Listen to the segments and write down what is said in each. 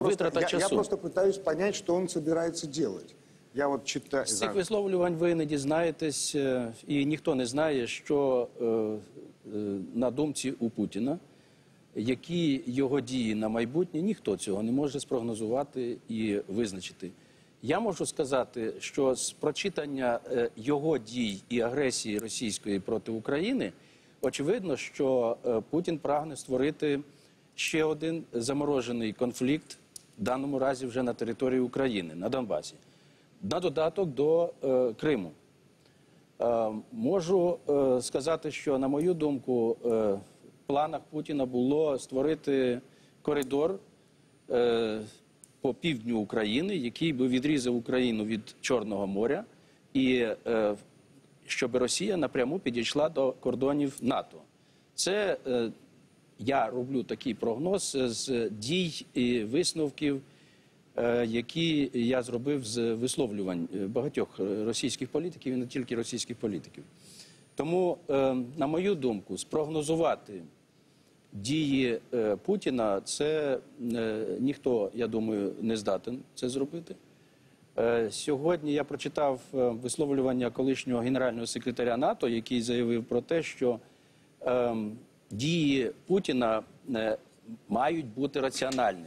витрата я, я просто пытаюсь понять, что он собирается делать. Я вот читаю... З цих висловлювань ви не дізнаєтесь, е, і ніхто не знає, що е, е, на думці у Путіна, які його дії на майбутнє, ніхто цього не може спрогнозувати і визначити. Я можу сказати, що з прочитання його дій і агресії російської проти України, очевидно, що Путін прагне створити ще один заморожений конфлікт, в даному разі вже на території України, на Донбасі на додаток до е, Криму. Е, можу е, сказати, що, на мою думку, е, в планах Путіна було створити коридор е, по півдню України, який би відрізав Україну від Чорного моря, і е, щоб Росія напряму підійшла до кордонів НАТО. Це е, я роблю такий прогноз з дій і висновків е, які я зробив з висловлювань е, багатьох е, російських політиків і не тільки російських політиків. Тому, е, на мою думку, спрогнозувати дії е, Путіна це е, ніхто, я думаю, не здатен це зробити. Е, Сьогодні я прочитав е, висловлювання колишнього генерального секретаря НАТО, який заявив про те, що ем, дії Путіна е, мають бути раціональними.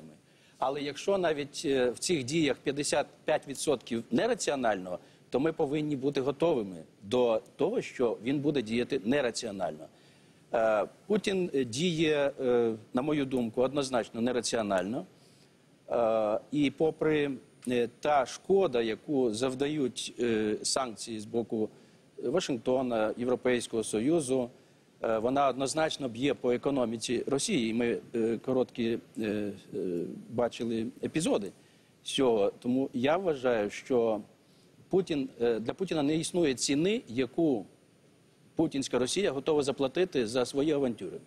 Але якщо навіть е, в цих діях 55% нераціонального, то ми повинні бути готовими до того, що він буде діяти нераціонально. Е, Путін діє, на мою думку, однозначно нераціонально. І попри та шкода, яку завдають санкції з боку Вашингтона, Європейського Союзу, вона однозначно б'є по економіці Росії. Ми е, короткі е, е, бачили епізоди цього. Тому я вважаю, що Путін е, для Путіна не існує ціни, яку путінська Росія готова заплатити за свої авантюри.